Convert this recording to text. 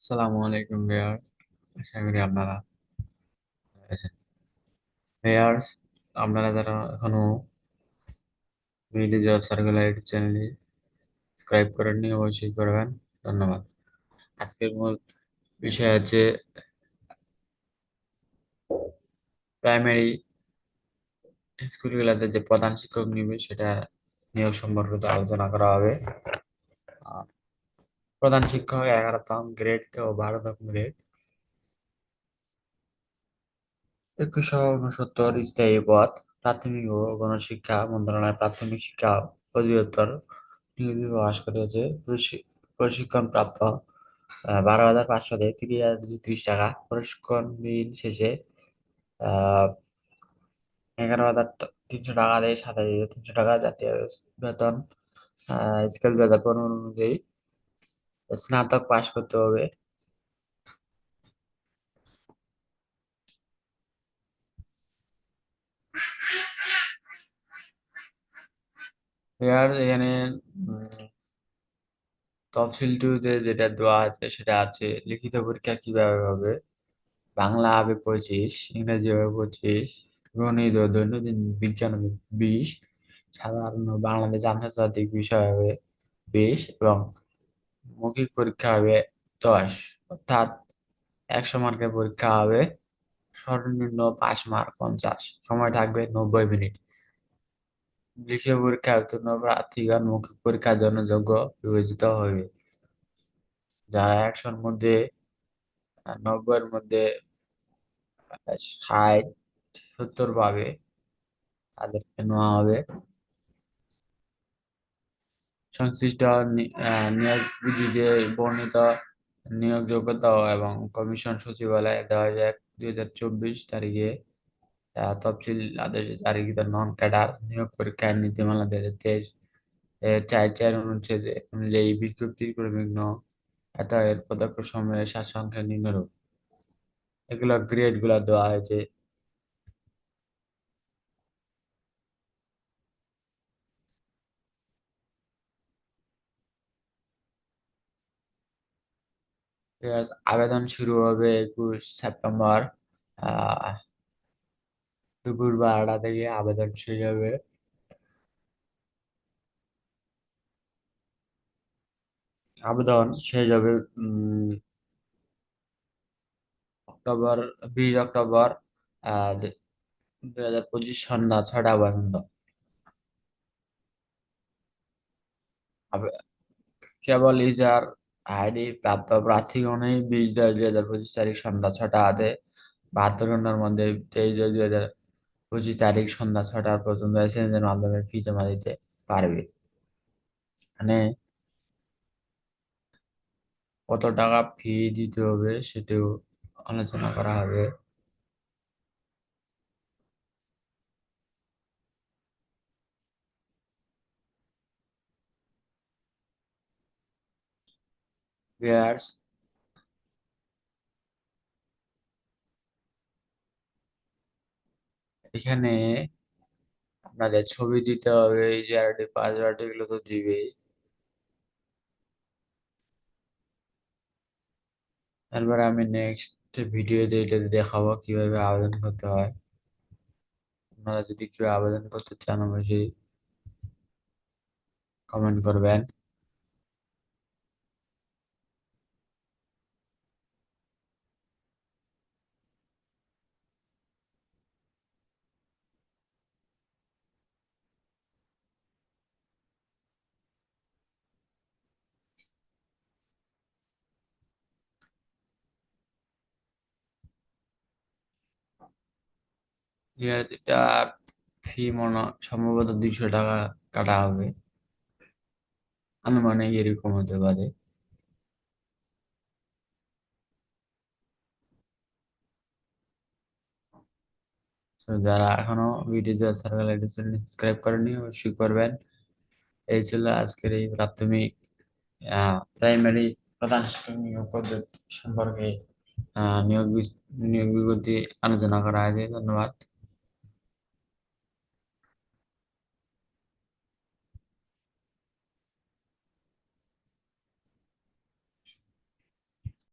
আসসালামু আলাইকুম ভাইয়ার আশা করি আপনারা আছেন। আপনারা যারা এখনও মিলি জব সার্কুলার ইউটিউব চ্যানেলে সাবস্ক্রাইব করেননি, অবশ্যই করবেন। ধন্যবাদ। আজকের মূল বিষয় হচ্ছে প্রাইমারি স্কুলগুলোতে যে প্রধান শিক্ষক নিবে, সেটা নিয়োগ সম্পর্কিত আলোচনা করা হবে। প্রধান শিক্ষক এগারোতম গ্রেড ও বারোতম গ্রেড একুশশো উনসত্তর স্থায়ী পদ, প্রাথমিক ও গণশিক্ষা মন্ত্রণালয় প্রাথমিক শিক্ষা অধিদপ্তর নিয়োগ প্রকাশ করেছে। প্রশি- প্রশিক্ষণ প্রাপ্ত বারো হাজার পাঁচশো তিরিশ টাকা। প্রশিক্ষণ দিন শেষে এগারো হাজার তিনশো টাকা দিয়ে হাজার তিনশো টাকা জাতীয় বেতন স্কেল দু হাজার পনেরো অনুযায়ী স্নাতক পাশ করতে হবে। এখানে তফসিল টুতে যেটা দেওয়া আছে সেটা আছে, লিখিত পরীক্ষা কীভাবে হবে? বাংলা হবে পঁচিশ, ইংরেজি হবে পঁচিশ, গণিত দৈনন্দিন বিজ্ঞান বিশ, সাধারণ বাংলাদেশ আন্তর্জাতিক বিষয় হবে বিশ এবং মৌখিক পরীক্ষা হবে দশ, অর্থাৎ একশো মার্কের পরীক্ষা হবে সর্বনিম্ন পাঁচ মার্ক পঞ্চাশ। সময় থাকবে নব্বই মিনিট লিখিত পরীক্ষা উত্তীর্ণ প্রার্থীগণ মৌখিক পরীক্ষার জন্য যোগ্য বিবেচিত হবে। যারা একশোর মধ্যে নব্বইয়ের মধ্যে ষাট, সত্তর পাবে, তাদেরকে নেওয়া হবে। সংশ্লিষ্ট নি- আহ, নিয়োগ বিধিতে বর্ণিত নিয়োগ যোগ্যতা এবং কমিশন সচিবালয়ে দেওয়া যায় দুই হাজার চব্বিশ তারিখে। তফসিল আদেশে জারিকৃত নন ক্যাডার নিয়োগ পরীক্ষার নীতিমালা দুই হাজার তেইশ চার চার অনুচ্ছেদে অনুযায়ী বিজ্ঞপ্তির ক্রমিক ন এত এর পদক্ষ সময়ের সারসংখ্যা নিম্নরূপ। এগুলো গ্রেডগুলা দেওয়া হয়েছে। আবেদন শুরু হবে একুশ সেপ্টেম্বর দুপুর বারোটা থেকে আবেদন শুরু হবে। আবেদন শেষ হবে অক্টোবর, বিশ অক্টোবর দুই হাজার পঁচিশ সন্ধ্যা ছটা পর্যন্ত। কেবল ইজার আইডি প্রাপ্ত প্রার্থীগণই বিশ, দশ দুই হাজার পঁচিশ তারিখ সন্ধ্যা ছটা হাতে বাহাত্তর ঘণ্টার মধ্যে তেইশ, দশ দুই হাজার পঁচিশ তারিখ সন্ধ্যা ছটার পর্যন্ত এসএমএস এর মাধ্যমে ফি জমা দিতে পারবে। মানে কত টাকা ফি দিতে হবে সেটিও আলোচনা করা হবে। ভিউয়ার্স এখানে আপনাদের ছবি দিতে হবে, এই যে আইডি পাসওয়ার্ড এগুলো তো দিবেই। তারপরে আমি নেক্সট ভিডিওতে এটা দেখাবো কীভাবে আবেদন করতে হয়। আপনারা যদি কেউ আবেদন করতে চান, অবশ্যই কমেন্ট করবেন। ইয়ার এটা ফি মনে সম্ভবত দুইশো টাকা কাটা হবে। আনুমানিক এরকম হতে পারে। যারা এখনও ভিডিও সার্কেল সাবস্ক্রাইব করেনি অবশ্যই করবেন। এই ছিল আজকের এই প্রাথমিক প্রাইমারি প্রধান নিয়োগ পদ্ধতি সম্পর্কে নিয়োগ নিয়োগ বিজ্ঞপ্তি আলোচনা করা হয়েছে ধন্যবাদ।